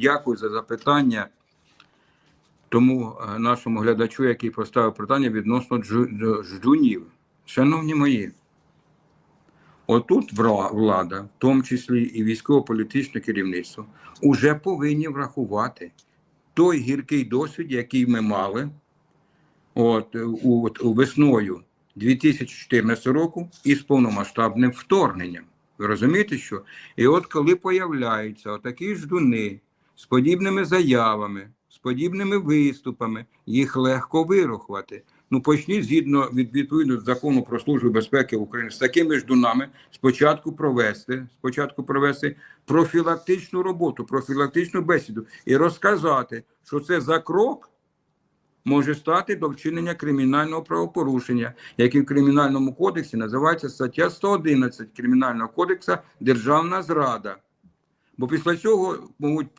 Дякую за запитання тому е, нашому глядачу, який поставив питання відносно ждунів. Шановні мої, отут влада, в тому числі і військово-політичне керівництво, уже повинні врахувати той гіркий досвід, який ми мали от, от, весною 2014 року із повномасштабним вторгненням. Ви розумієте, що? І от коли появляються отакі ждуни з подібними заявами, з подібними виступами, їх легко вирахувати. Ну, почніть згідно від відповідно закону про службу безпеки України з такими ждунами спочатку провести, спочатку провести профілактичну роботу, профілактичну бесіду і розказати, що це за крок може стати до вчинення кримінального правопорушення, яке в кримінальному кодексі називається стаття 111 Кримінального кодексу Державна зрада. Бо після цього можуть